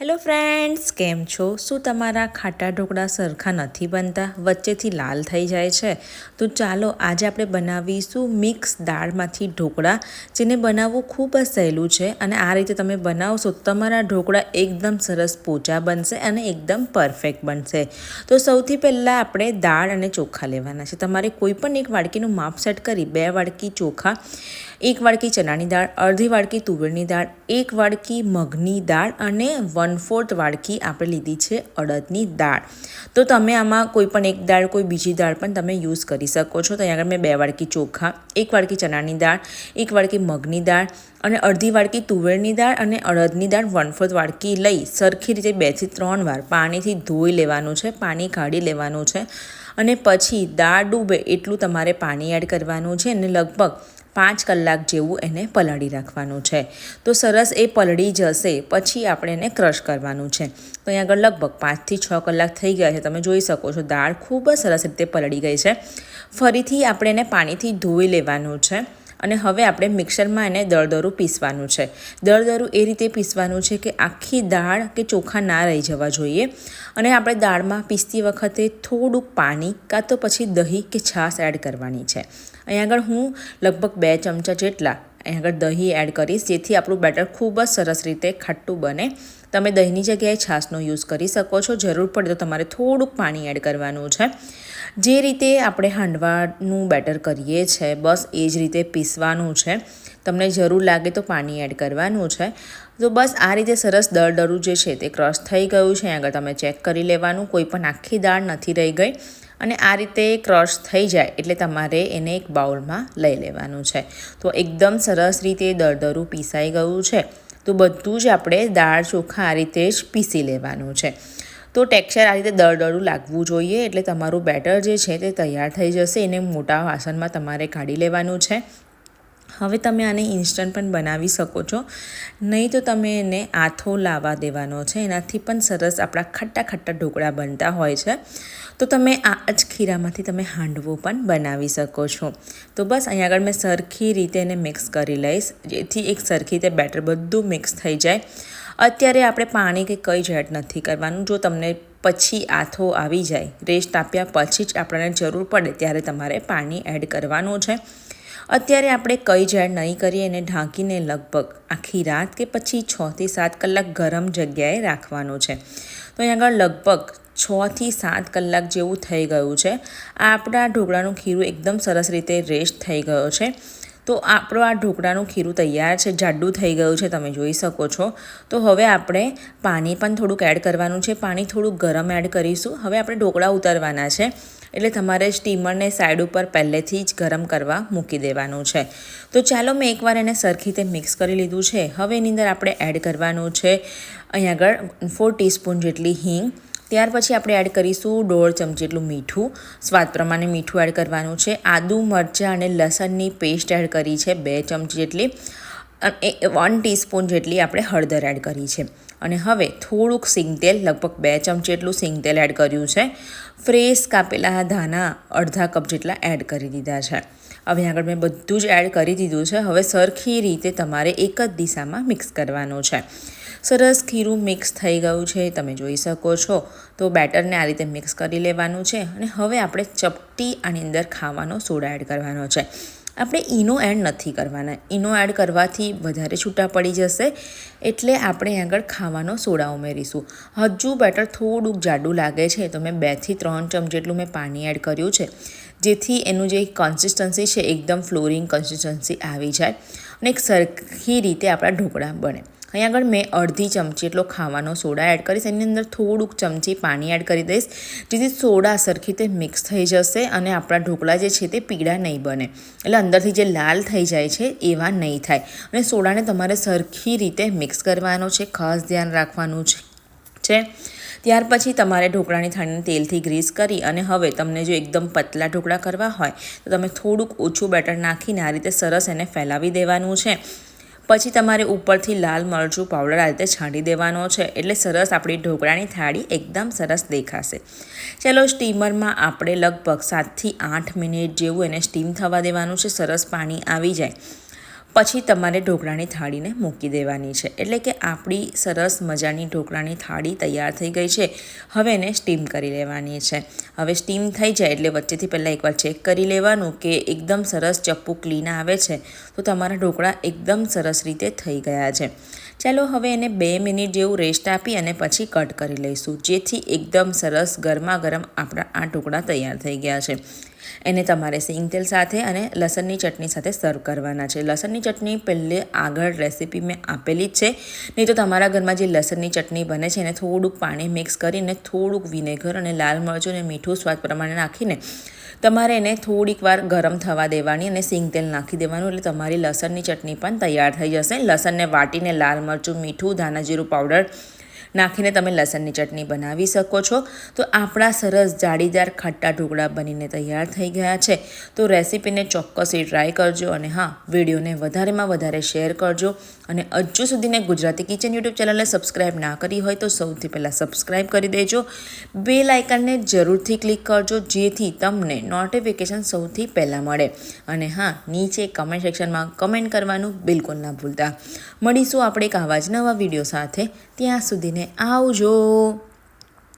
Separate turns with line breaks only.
Hello friends, કેમ છો? શું તમારા ખાટા ઢોકળા સરખા નથી બનતા? વચ્ચેથી લાલ થઈ જાય છે. તો ચાલો આજે આપણે બનાવીશું મિક્સ દાળમાંથી ઢોકળા, જેને બનાવવું ખૂબ જ સહેલું છે અને આ રીતે તમે બનાવશો તમારા ઢોકળા એકદમ સરસ પોચા બનશે અને એકદમ પરફેક્ટ બનશે. તો સૌથી પહેલાં આપણે દાળ અને ચોખા લેવાના છે. તમારે કોઈ પણ એક વાડકીનું માપ સેટ કરી બે વાડકી ચોખા એક વાડકી ચણાની દાળ, અડધી વાડકી તુવેરની દાળ, એક વાડકી મગની દાળ અને વન ફોર્થ વાડકી આપણે લીધી છે અડદની દાળ. તો તમે આમાં કોઈ પણ એક દાળ, કોઈ બીજી દાળ પણ તમે યુઝ કરી શકો છો. તો અહીંયા આગળ મેં બે વાડકી ચોખા, એક વાડકી ચણાની દાળ, એક વાડકી મગની દાળ અને અડધી વાડકી તુવેરની દાળ અને અડદની દાળ વન ફોર્થ વાડકી લઈ સરખી રીતે બેથી ત્રણ વાર પાણીથી ધોઈ લેવાનું છે, પાણી કાઢી લેવાનું છે અને પછી દાળ ડૂબે એટલું તમારે પાણી એડ કરવાનું છે અને લગભગ પાંચ કલાક જેવું એને પલાળી રાખવાનું છે. તો સરસ એ પલળી જશે, પછી આપણે એને ક્રશ કરવાનું છે. તો અહીં આગળ લગભગ પાંચથી છ કલાક થઈ ગયા છે. તમે જોઈ શકો છો, દાળ ખૂબ જ સરસ રીતે પલળી ગઈ છે. ફરીથી આપણે એને પાણીથી ધોઈ લેવાનું છે. અને હવે આપણે મિક્સરમાં એને દળદરું પીસવાનું છે. દળદરું એ રીતે પીસવાનું છે કે આખી દાળ કે ચોખા ના રહી જવા જોઈએ અને આપણે દાળમાં પીસતી વખતે થોડુંક પાણી કાં તો પછી દહીં કે છાશ એડ કરવાની છે. અહીં આગળ હું લગભગ બે ચમચા જેટલા અહીં આગળ દહીં એડ કરીશ, જેથી આપણું બેટર ખૂબ જ સરસ રીતે ખાટું બને. તમે દહીંની જગ્યાએ છાશનો યુઝ કરી શકો છો. જરૂર પડે તો તમારે થોડુંક પાણી એડ કરવાનું છે. જે રીતે આપણે હાંડવાનું બેટર કરીએ છીએ બસ એ જ રીતે પીસવાનું છે. તમને જરૂર લાગે તો પાણી એડ કરવાનું છે. તો બસ આ રીતે સરસ દરદરું જે છે તે ક્રશ થઈ ગયું છે આગળ તમે ચેક કરી લેવાનું, કોઈ પણ આખી દાળ નથી રહી ગઈ. અને આ રીતે ક્રશ થઈ જાય એટલે તમારે એને એક બાઉલમાં લઈ લેવાનું છે. તો એકદમ સરસ રીતે દરદરું પીસાઈ ગયું છે. તો બધું જ આપણે દાળ ચોખા આ રીતે જ પીસી લેવાનું છે. તો ટેક્સચર આ રીતે દળદળું લાગવું જોઈએ એટલે તમારું બેટર જે છે તે તૈયાર થઈ જશે. એને મોટા વાસણમાં તમારે કાઢી લેવાનું છે. હવે તમે આને ઇન્સ્ટન્ટ પણ બનાવી શકો છો. નહીં તો તમે એને આથો લાવવા દેવાનો છે. એનાથી પણ સરસ આપણા ખટ્ટા ખટ્ટા ઢોકળા બનતા હોય છે. તો તમે આ જ ખીરામાંથી તમે હાંડવો પણ બનાવી શકો છો. તો બસ, અહીં આગળ મેં સરખી રીતે એને મિક્સ કરી લઈશ. જેથી એક સરખી રીતે બેટર બધું મિક્સ થઈ જાય. અત્યારે આપણે પાણી કે કંઈ જ એડ નથી કરવાનું. જો તમને પછી આથો આવી જાય, રેસ્ટ આપ્યા પછી જ આપણને જરૂર પડે ત્યારે તમારે પાણી એડ કરવાનું છે. અત્યારે આપણે કંઈ એડ નહીં કરીએ એને ઢાંકીને લગભગ આખી રાત કે પછી છથી સાત કલાક ગરમ જગ્યાએ રાખવાનું છે. તો અહીં આગળ લગભગ છથી સાત કલાક જેવું થઈ ગયું છે. આપણા ઢોકળાનું ખીરું એકદમ સરસ રીતે રેસ્ટ થઈ ગયો છે. તો આપણું આ ઢોકળાનું ખીરું તૈયાર છે, જાડું થઈ ગયું છે, તમે જોઈ શકો છો. તો હવે આપણે પાણી પણ થોડુંક એડ કરવાનું છે. પાણી થોડુંક ગરમ એડ કરીશું. હવે આપણે ઢોકળા ઉતારવાના છે. એટલે તમારે સ્ટીમરને સાઈડ ઉપર પહેલેથી જ ગરમ કરવા મૂકી દેવાનું છે. તો ચાલો મેં એકવાર એને સરખી રીતે મિક્સ કરી લીધું છે. હવે એની અંદર આપણે એડ કરવાનું છે અહીં આગળ ફોર ટીસ્પૂન જેટલી હિંગ. ત્યાર પછી આપણે એડ કરીશું દોઢ ચમચી જેટલું મીઠું. સ્વાદ પ્રમાણે મીઠું એડ કરવાનું છે. આદુ, મરચાં અને લસણની પેસ્ટ એડ કરી છે બે ચમચી જેટલી. વન ટીસ્પૂન જેટલી આપણે હળદર એડ કરી છે. અને હવે થોડુંક સિંગતેલ, લગભગ બે ચમચી જેટલું સિંગતેલ એડ કર્યું છે. ફ્રેશ કાપેલા ધાના અડધા કપ જેટલા એડ કરી દીધા છે. હવે આગળ મેં બધું જ એડ કરી દીધું છે. હવે સરખી રીતે તમારે એક જ દિશામાં મિક્સ કરવાનું છે. સરસ ખીરું મિક્સ થઈ ગયું છે, તમે જોઈ શકો છો. તો બેટરને આ રીતે મિક્સ કરી લેવાનું છે અને હવે આપણે ચપટી આની અંદર ખાવાનો સોડા એડ કરવાનો છે. આપણે ઈનો એડ નથી કરવાના. ઈનો એડ કરવાથી વધારે છૂટા પડી જશે એટલે આપણે આગળ ખાવાનો સોડા ઉમેરીશું. હજુ બેટર થોડુંક જાડું લાગે છે, તો મેં બેથી ત્રણ ચમ જેટલું મેં પાણી એડ કર્યું છે, જેથી એનું જે કન્સિસ્ટન્સી છે, એકદમ ફ્લોરિંગ કન્સિસ્ટન્સી આવી જાય અને એક સરખી રીતે આપણા ઢોકળા બને. અહીં આગળ મેં અડધી ચમચી એટલો ખાવાનો સોડા એડ કરીશ. એની અંદર થોડુંક ચમચી પાણી એડ કરી દઈશ, જેથી સોડા સરખી રીતે મિક્સ થઈ જશે અને આપણા ઢોકળા જે છે તે પીળા નહીં બને. એટલે અંદરથી જે લાલ થઈ જાય છે એવા નહીં થાય. અને સોડાને તમારે સરખી રીતે મિક્સ કરવાનો છે, ખાસ ધ્યાન રાખવાનું છે? ત્યાર પછી તમારે ઢોકળાની થાળીને તેલથી ગ્રીસ કરી અને હવે તમને જો એકદમ પતલા ઢોકળા કરવા હોય, તો તમે થોડુંક ઓછું બેટર નાખીને આ રીતે સરસ એને ફેલાવી દેવાનું છે. પછી તમારે ઉપરથી લાલ મરચું પાવડર આ રીતે છાંટી દેવાનો છે. એટલે સરસ આપણી ઢોકળાની થાળી એકદમ સરસ દેખાશે. ચાલો સ્ટીમરમાં આપણે લગભગ સાતથી આઠ મિનિટ જેવું એને સ્ટીમ થવા દેવાનું છે. સરસ પાણી આવી જાય. પછી તમારે ઢોકળાની થાળીને મૂકી દેવાની છે. એટલે કે આપણી સરસ મજાની ઢોકળાની થાળી તૈયાર થઈ ગઈ છે. હવે એને સ્ટીમ કરી લેવાની છે. હવે સ્ટીમ થઈ જાય એટલે વચ્ચેથી પહેલાં એકવાર ચેક કરી લેવાનું કે એકદમ સરસ ચપ્પુ ક્લીન આવે છે. તો તમારા ઢોકળા એકદમ સરસ રીતે થઈ ગયા છે. ચાલો હવે એને બે મિનિટ જેવું રેસ્ટ આપી અને પછી કટ કરી લઈશું. જેથી એકદમ સરસ ગરમા ગરમ આપણા આ ઢોકળા તૈયાર થઈ ગયા છે. એને તમારે સિંગ તેલ સાથે અને લસણની ચટણી સાથે સર્વ કરવાના છે. લસણની ચટણી પહેલે આગળ રેસીપી મેં આપેલી જ છે. નહીં તો તમારા ઘરમાં જે લસણની ચટણી બને છે એને થોડુંક પાણી મિક્સ કરીને થોડુંક વિનેગર અને લાલ મરચું અને મીઠું સ્વાદ પ્રમાણે નાખીને તમારે એને થોડીક વાર ગરમ થવા દેવાની અને સિંગ તેલ નાખી દેવાનું એટલે તમારી લસણની ચટણી પણ તૈયાર થઈ જશે. લસણને વાટીને લાલ મરચું, મીઠું, ધાણા જીરું પાવડર નાખીને તમે લસણની ચટણી બનાવી શકો છો. તો આપણા સરસ જાળીદાર ખાટા ઢોકળા બનીને તૈયાર થઈ ગયા છે. તો રેસીપીને ચોક્કસ ટ્રાય કરજો અને હા, વિડીયોને વધારેમાં વધારે શેર કરજો. અને હજુ સુધીને ગુજરાતી કિચન યુટ્યુબ ચેનલને સબસ્ક્રાઈબ ના કરી હોય તો સૌથી પહેલાં સબસ્ક્રાઈબ કરી દેજો. બે લાઇકનને જરૂરથી ક્લિક કરજો, જેથી તમને નોટિફિકેશન સૌથી પહેલાં મળે. અને હા, નીચે કમેન્ટ સેક્શનમાં કમેન્ટ કરવાનું બિલકુલ ના ભૂલતા. મળીશું આપણે એક આવા જ નવા વીડિયો સાથે. ત્યાં સુધીને આવજો.